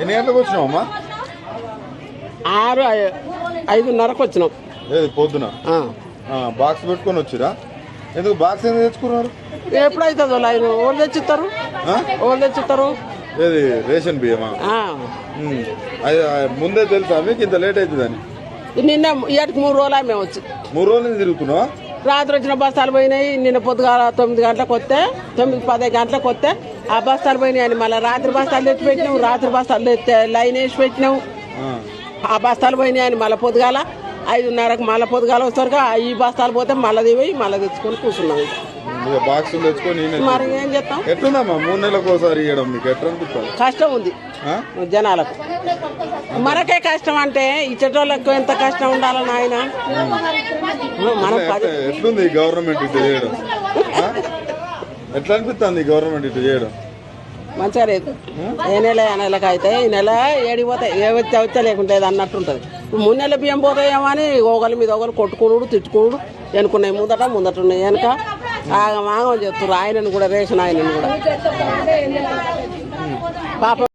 ఎన్ని గంటలకు వచ్చినావమ్మా ఆరు ఐదున్నరకు వచ్చినాం. ఏది పొద్దున. బాక్స్ పెట్టుకొని వచ్చిరా? ఎందుకు బాక్స్ ఎందుకు తెచ్చుకున్నారు? ఎప్పుడైతుందో లైన్ ఓళ్ళు తెచ్చిస్తారు? ఓళ్ళు తెచ్చిస్తారు? ఏది రేషన్ బియ్యమా? ముందే తెలుసా మీకు ఇంత లేట్ అవుతుందని నిన్న ఏటికి మూడు రోజులు మేము వచ్చి. మూడు రోజుల తిరుగుతున్నావా? రాత్రి వచ్చిన బస్తాలు పోయినాయి. నిన్న పొద్దుగాల తొమ్మిది గంటలకు వస్తే తొమ్మిది పది గంటలకు వస్తే ఆ బస్తాలు పోయినాయి అని మళ్ళీ రాత్రి బస్తాలు తెచ్చి పెట్టినాం. రాత్రి బస్తాలు లైన్ వేసి పెట్టినాం. ఆ. బస్తాలు పోయినాయి అని మళ్ళీ పొద్దుగాల ఐదున్నరకు మళ్ళీ పొద్దుగాల వస్తారు ఈ బస్తాలు పోతే మళ్ళీ దిగి మళ్ళీ తెచ్చుకొని కూర్చున్నాం. తెచ్చుకొని మరి ఏం చేస్తాం? ఎట్లుందమ్మా? మూడు నెలలకు ఒకసారి ఇవ్వడం మీకు ఎట్లా అనిపిస్తుంది? కష్టం ఉంది? జనాలకు. మనకే కష్టం అంటే ఇచ్చటోళ్ళకు ఎంత కష్టం ఉండాలని ఆయన మనం పది ఎట్లా- ఎట్లుంది గవర్నమెంట్ ఇట్లా చేయడం? ఆ? ఎట్లా అనిపిస్తుంది గవర్నమెంట్ ఇట్లా చేయడం? మంచిగా లేదు. ఏ నెల ఏ నెలకు అయితే ఈ నెల ఏడికి పోతాయి ఏ వచ్చే వచ్చే లేకుంటే అన్నట్టు ఉంటుంది. మూడు నెలల బియ్యం పోతాయేమో అని ఒకరి మీద ఒకరు కొట్టుకునుడు తిట్టుకునుడు వెనుకున్నాయి ముందట ముందట ఉన్నాయి వెనక. ఆగం ఆగం చెప్తున్నారు ఆయనను కూడా రేషన్ ఆయనను కూడా. పాపం